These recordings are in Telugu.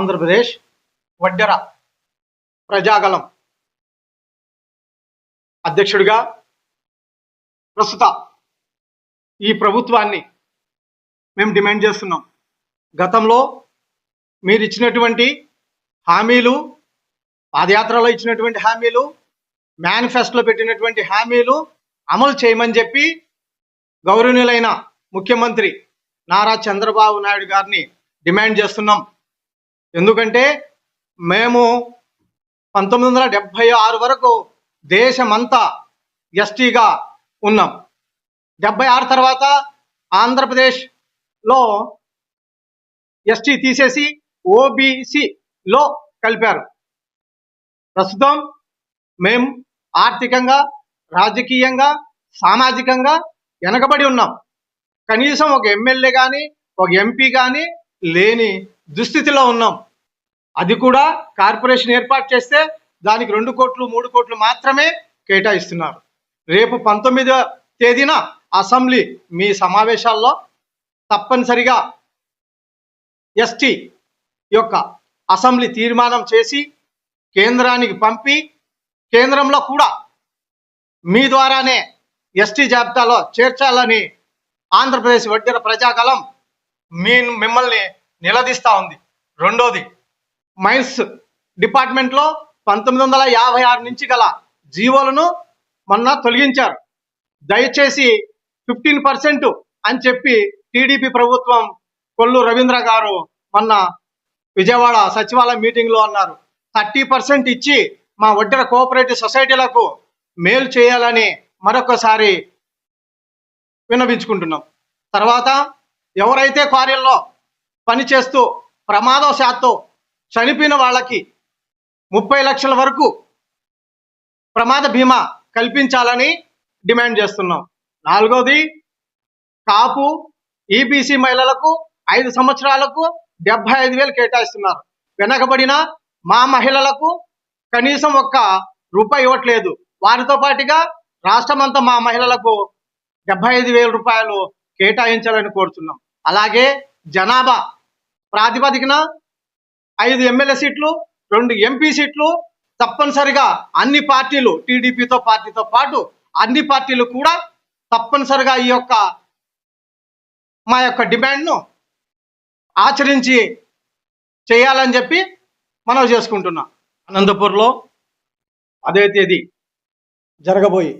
ఆంధ్రప్రదేశ్ వడ్డెర ప్రజాగలం అధ్యక్షుడిగా ప్రస్తుత ఈ ప్రభుత్వాన్ని మేము డిమాండ్ చేస్తున్నాం. గతంలో మీరు ఇచ్చినటువంటి హామీలు పాదయాత్రలో ఇచ్చినటువంటి హామీలు మేనిఫెస్టోలో పెట్టినటువంటి హామీలు అమలు చేయమని చెప్పి గౌరవనీయులైన ముఖ్యమంత్రి నారా చంద్రబాబు నాయుడు గారిని డిమాండ్ చేస్తున్నాం. ఎందుకంటే మేము పంతొమ్మిది వందల డెబ్భై ఆరు వరకు దేశమంతా ఎస్టీగా ఉన్నాం. డెబ్బై ఆరు తర్వాత ఆంధ్రప్రదేశ్లో ఎస్టీ తీసేసి ఓబీసీలో కలిపారు. ప్రస్తుతం మేము ఆర్థికంగా రాజకీయంగా సామాజికంగా వెనకబడి ఉన్నాం. కనీసం ఒక ఎమ్మెల్యే కానీ ఒక ఎంపీ కానీ లేని దుస్థితిలో ఉన్నాం. అది కూడా కార్పొరేషన్ ఏర్పాటు చేస్తే దానికి రెండు కోట్లు మూడు కోట్లు మాత్రమే కేటాయిస్తున్నారు. రేపు పంతొమ్మిదవ తేదీన అసెంబ్లీ మీ సమావేశాల్లో తప్పనిసరిగా ఎస్టీ యొక్క అసెంబ్లీ తీర్మానం చేసి కేంద్రానికి పంపి కేంద్రంలో కూడా మీ ద్వారానే ఎస్టీ జాబితాలో చేర్చాలని ఆంధ్రప్రదేశ్ వడ్డీర ప్రజాగలం మీ మిమ్మల్ని నిలదీస్తా ఉంది. రెండోది మైన్స్ డిపార్ట్మెంట్లో పంతొమ్మిది వందల యాభై ఆరు నుంచి గల జీవోలను మొన్న తొలగించారు. దయచేసి ఫిఫ్టీన్ పర్సెంట్ అని చెప్పి టీడీపీ ప్రభుత్వం కొల్లు రవీంద్ర గారు మొన్న విజయవాడ సచివాలయ మీటింగ్లో అన్నారు. థర్టీ పర్సెంట్ ఇచ్చి మా వడ్డెర కోఆపరేటివ్ సొసైటీలకు మేలు చేయాలని మరొకసారి విన్నవించుకుంటున్నాం. తర్వాత ఎవరైతే కార్యాల్లో పనిచేస్తూ ప్రమాదవశాత్తు చనిపోయిన వాళ్ళకి ముప్పై లక్షల వరకు ప్రమాద బీమా కల్పించాలని డిమాండ్ చేస్తున్నాం. నాలుగోది కాపు ఈబీసీ మహిళలకు ఐదు సంవత్సరాలకు డెబ్బై ఐదు వేలు కేటాయిస్తున్నారు. వెనకబడిన మా మహిళలకు కనీసం ఒక్క రూపాయి ఇవ్వట్లేదు. వారితో పాటుగా రాష్ట్రమంతా మా మహిళలకు డెబ్బై ఐదు వేల రూపాయలు కేటాయించాలని కోరుతున్నాం. అలాగే జనాభా ప్రాతిపదికన ఐదు ఎమ్మెల్యే సీట్లు రెండు ఎంపీ సీట్లు తప్పనిసరిగా అన్ని పార్టీలు టీడీపీతో పార్టీతో పాటు అన్ని పార్టీలు కూడా తప్పనిసరిగా ఈ యొక్క మా యొక్క డిమాండ్ను ఆచరించి చేయాలని చెప్పి మనం చేసుకుంటున్నాం. అనంతపూర్లో అదే తేదీ జరగబోయే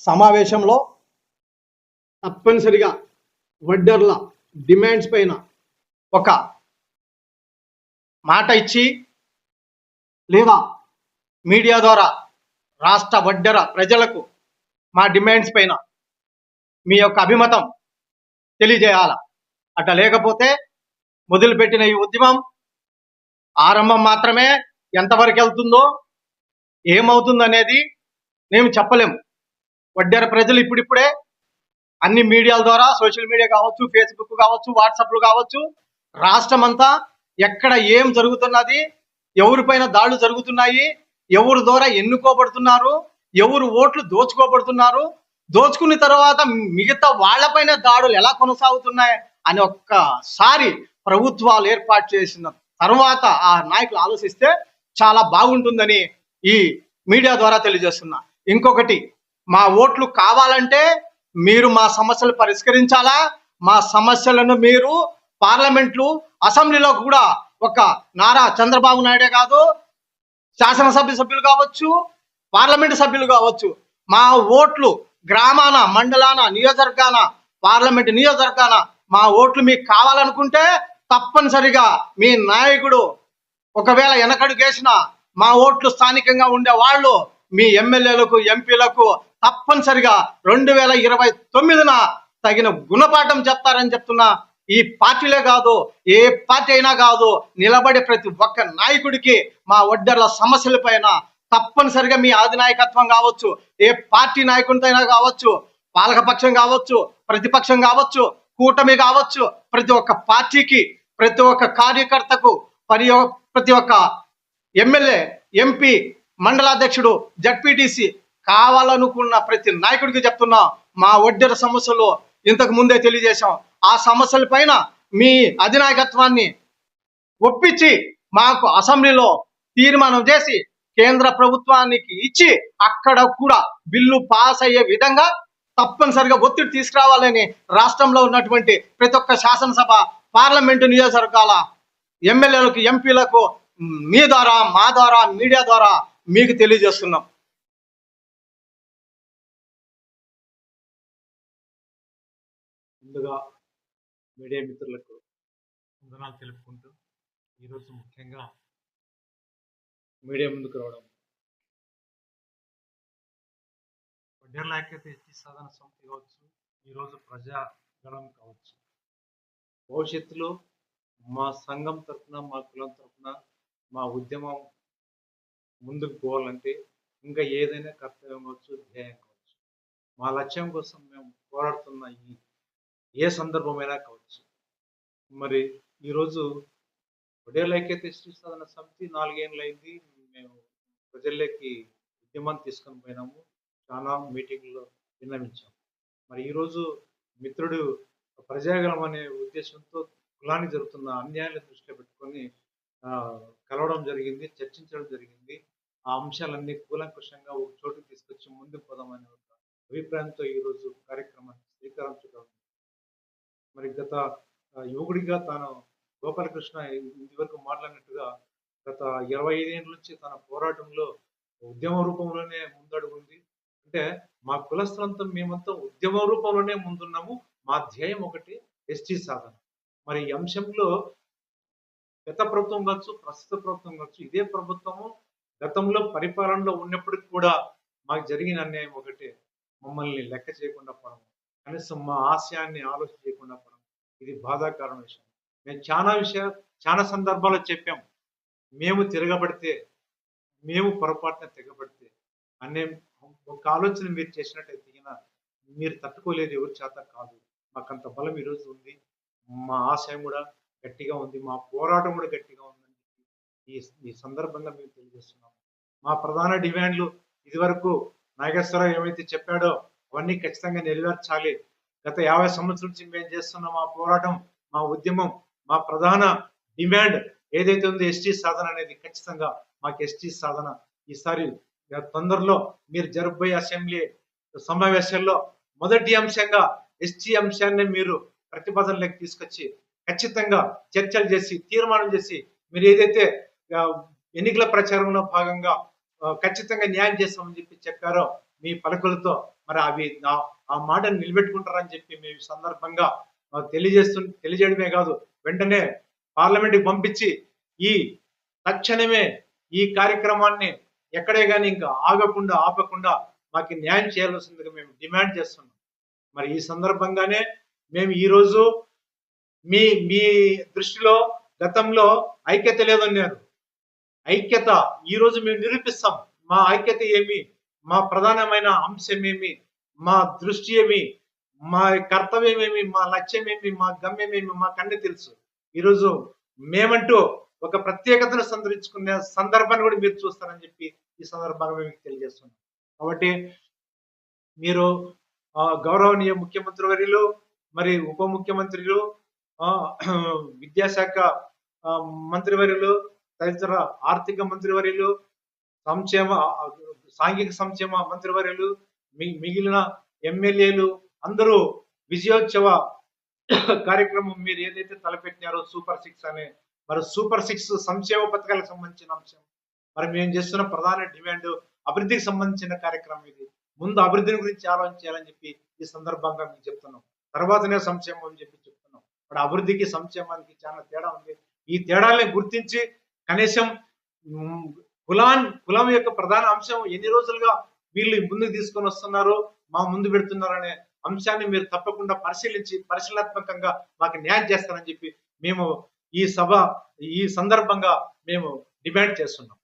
సమావేశంలో తప్పనిసరిగా వడ్డర్ల డిమాండ్స్ పైన ఒక మాట ఇచ్చి లేదా మీడియా ద్వారా రాష్ట్ర వడ్డెర ప్రజలకు మా డిమాండ్స్ పైన మీ యొక్క అభిమతం తెలియజేయాల? అట్లా లేకపోతే మొదలుపెట్టిన ఈ ఉద్యమం ఆరంభం మాత్రమే ఎంతవరకు వెళ్తుందో ఏమవుతుందనేది మేము చెప్పలేము. వడ్డెర ప్రజలు ఇప్పుడిప్పుడే అన్ని మీడియాల ద్వారా సోషల్ మీడియా కావచ్చు ఫేస్బుక్ కావచ్చు వాట్సాప్లు కావచ్చు రాష్ట్రం అంతా ఎక్కడ ఏం జరుగుతున్నది ఎవరిపైన దాడులు జరుగుతున్నాయి ఎవరి ద్వారా ఎన్నుకోబడుతున్నారు ఎవరు ఓట్లు దోచుకోబడుతున్నారు దోచుకున్న తర్వాత మిగతా వాళ్ళపైన దాడులు ఎలా కొనసాగుతున్నాయి అని ఒక్కసారి ప్రభుత్వాలు ఏర్పాటు చేసిన తర్వాత ఆ నాయకులు ఆలోచిస్తే చాలా బాగుంటుందని ఈ మీడియా ద్వారా తెలియజేస్తున్నా. ఇంకొకటి మా ఓట్లు కావాలంటే మీరు మా సమస్యలు పరిష్కరించాలా? మా సమస్యలను మీరు పార్లమెంట్లు అసెంబ్లీలో కూడా ఒక నారా చంద్రబాబు నాయుడే కాదు శాసనసభ్య సభ్యులు కావచ్చు పార్లమెంటు సభ్యులు కావచ్చు మా ఓట్లు గ్రామాన మండలాన నియోజకవర్గాన పార్లమెంటు నియోజకవర్గాన మా ఓట్లు మీకు కావాలనుకుంటే తప్పనిసరిగా మీ నాయకుడు ఒకవేళ వెనకడుగేసిన మా ఓట్లు స్థానికంగా ఉండే వాళ్ళు మీ ఎమ్మెల్యేలకు ఎంపీలకు తప్పనిసరిగా రెండు వేల ఇరవై తొమ్మిదిన తగిన గుణపాఠం చెప్తారని చెప్తున్నా ఈ పార్టీలే కాదు ఏ పార్టీ అయినా కాదు నిలబడే ప్రతి ఒక్క నాయకుడికి మా ఒడ్డర్ల సమస్యల పైన తప్పనిసరిగా మీ అధినాయకత్వం కావచ్చు ఏ పార్టీ నాయకుడితోనైనా కావచ్చు పాలకపక్షం కావచ్చు ప్రతిపక్షం కావచ్చు కూటమి కావచ్చు ప్రతి ఒక్క పార్టీకి ప్రతి ఒక్క కార్యకర్తకు పరి ప్రతి ఒక్క ఎమ్మెల్యే ఎంపీ మండలాధ్యక్షుడు జడ్పీటీసీ కావాలనుకున్న ప్రతి నాయకుడికి చెప్తున్నా మా ఒడ్డెర సమస్యలు ఇంతకు ముందే తెలియజేశాం. ఆ సమస్యల పైన మీ అధినాయకత్వాన్ని ఒప్పించి మాకు అసెంబ్లీలో తీర్మానం చేసి కేంద్ర ప్రభుత్వానికి ఇచ్చి అక్కడ కూడా బిల్లు పాస్ అయ్యే విధంగా తప్పనిసరిగా ఒత్తిడి తీసుకురావాలని రాష్ట్రంలో ఉన్నటువంటి ప్రతి ఒక్క శాసనసభ పార్లమెంటు నియోజకవర్గాల ఎమ్మెల్యేలకు ఎంపీలకు మీ ద్వారా మా ద్వారా మీడియా ద్వారా మీకు తెలియజేస్తున్నాం. ముందుగా మీడియా మిత్రులకు వందనాలు తెలుపుకుంటూ ఈరోజు ముఖ్యంగా మీడియా ముందుకు రావడం. వడ్డేర్ల ఐక్యత ఎస్టీ సాధన సమితి కావచ్చు ఈరోజు ప్రజాగణం కావచ్చు. భవిష్యత్తులో మా సంఘం తరఫున మా కులం తరఫున మా ఉద్యమం ముందుకు పోవాలంటే ఇంకా ఏదైనా కర్తవ్యం కావచ్చు ధ్యేయం కావచ్చు. మా లక్ష్యం కోసం మేము పోరాడుతున్న ఈ ఏ సందర్భమైనా కావచ్చు. మరి ఈరోజు ఒడే ఐక్యత ఎస్టీ సమితి నాలుగేళ్ళు అయింది మేము ప్రజల్లోకి ఉద్యమాన్ని తీసుకొని పోయినాము చాలా మీటింగ్లో విన్నవించాము. మరి ఈరోజు మిత్రుడు ప్రజాగలం అనే ఉద్దేశంతో కులానికి జరుగుతున్న అన్యాయాలను దృష్టిలో పెట్టుకొని కలవడం జరిగింది చర్చించడం జరిగింది. ఆ అంశాలన్నీ కూలంకుషంగా ఒక చోటు తీసుకొచ్చి ముందుకు పోదామనే ఒక అభిప్రాయంతో ఈరోజు కార్యక్రమాన్ని శ్రీకారం చుట్టడం మరి గత యువకుడిగా తాను గోపాలకృష్ణ ఇదివరకు మాట్లాడినట్టుగా గత ఇరవై ఐదేళ్ళ నుంచి తన పోరాటంలో ఉద్యమ రూపంలోనే ముందడుగుంది అంటే మా కులస్థలంతా మేమంతా ఉద్యమ రూపంలోనే ముందున్నాము. మా ధ్యేయం ఒకటి ఎస్టీ సాధన. మరి ఈ అంశంలో గత ప్రభుత్వం కావచ్చు ప్రస్తుత ప్రభుత్వం కావచ్చు ఇదే ప్రభుత్వము గతంలో పరిపాలనలో ఉన్నప్పటికి కూడా మాకు జరిగిన అన్యాయం ఒకటి. మమ్మల్ని లెక్క చేయకుండా పోవడం. కనీసం మా ఆశయాన్ని ఆలోచించకుండా పోవడం ఇది బాధాకరణ విషయం. మేము చాలా విషయాలు చాలా సందర్భాల్లో చెప్పాం. మేము తిరగబడితే మేము పొరపాటున తెగబడితే అనే ఒక ఆలోచన మీరు చేసినట్టయితే మీరు తట్టుకోలేదు ఎవరి చేత కాదు. మాకంత బలం ఈరోజు ఉంది. మా ఆశయం కూడా గట్టిగా ఉంది. మా పోరాటం కూడా గట్టిగా ఉందని ఈ ఈ సందర్భంగా మేము తెలియజేస్తున్నాము మా ప్రధాన డిమాండ్లు ఇదివరకు నాగేశ్వరరావు ఏమైతే చెప్పాడో అవన్నీ ఖచ్చితంగా నెరవేర్చాలి. గత యాభై సంవత్సరాల నుంచి మేము చేస్తున్న మా పోరాటం మా ఉద్యమం మా ప్రధాన డిమాండ్ ఏదైతే ఉందో ఎస్టీ సాధన అనేది ఖచ్చితంగా మాకు ఎస్టీ సాధన. ఈసారి తొందరలో మీరు జరగబోయే అసెంబ్లీ సమావేశాల్లో మొదటి అంశంగా ఎస్టీ అంశాన్ని మీరు ప్రతిపాదనలోకి తీసుకొచ్చి ఖచ్చితంగా చర్చలు చేసి తీర్మానం చేసి మీరు ఏదైతే ఎన్నికల ప్రచారంలో భాగంగా ఖచ్చితంగా న్యాయం చేస్తామని చెప్పి చెప్పారో మీ పలకలతో మరి అవి ఆ- ఆ మాటను నిలబెట్టుకుంటారని చెప్పి మేము ఈ సందర్భంగా తెలియజేస్తు తెలియజేయడమే కాదు వెంటనే పార్లమెంట్కి పంపించి ఈ తక్షణమే ఈ కార్యక్రమాన్ని ఎక్కడే కానీ ఇంకా ఆగకుండా ఆపకుండా మాకు న్యాయం చేయాల్సిందిగా మేము డిమాండ్ చేస్తున్నాం. మరి ఈ సందర్భంగానే మేము ఈరోజు మీ మీ దృష్టిలో గతంలో ఐక్యత లేదన్నారు. ఐక్యత ఈరోజు మేము నిరూపిస్తాం. మా ఐక్యత ఏమి? మా ప్రధానమైన అంశం ఏమి మా దృష్టి ఏమి మా కర్తవ్యం ఏమి మా లక్ష్యం ఏమి మా గమ్యం ఏమి మాకన్నీ తెలుసు. ఈరోజు మేమంటూ ఒక ప్రత్యేకతను సంతరించుకునే సందర్భాన్ని కూడా మీరు చూస్తారని చెప్పి ఈ సందర్భంగా మేము మీకు తెలియజేస్తున్నాం. కాబట్టి మీరు గౌరవనీయ ముఖ్యమంత్రి వర్యులు మరి ఉప ముఖ్యమంత్రులు విద్యాశాఖ మంత్రివర్యులు తదితర ఆర్థిక మంత్రివర్యులు సంక్షేమ సాంఘిక సంక్షేమ మంత్రివర్యులు మిగిలిన ఎమ్మెల్యేలు అందరూ విజయోత్సవ కార్యక్రమం మీరు ఏదైతే తలపెట్టినారో సూపర్ సిక్స్ అనే మరి సూపర్ సిక్స్ సంక్షేమ పథకాలకు సంబంధించిన అంశం. మరి మేము చేస్తున్న ప్రధాన డిమాండ్ అభివృద్ధికి సంబంధించిన కార్యక్రమం ఇది. ముందు అభివృద్ధిని గురించి ఆలోచించాలని చెప్పి ఈ సందర్భంగా మీకు చెప్తున్నాం. తర్వాతనే సంక్షేమం అని చెప్పి చెప్తున్నాం. మరి అభివృద్ధికి సంక్షేమానికి చాలా తేడా ఉంది. ఈ తేడాల్ని గుర్తించి కనీసం కులాన్ కులం యొక్క ప్రధాన అంశం ఎన్ని రోజులుగా వీళ్ళు ముందుకు తీసుకొని వస్తున్నారు మా ముందు పెడుతున్నారు అనే అంశాన్ని మీరు తప్పకుండా పరిశీలించి పరిశీలనాత్మకంగా మాకు న్యాయం చేస్తారని చెప్పి మేము ఈ సభ ఈ సందర్భంగా మేము డిమాండ్ చేస్తున్నాం.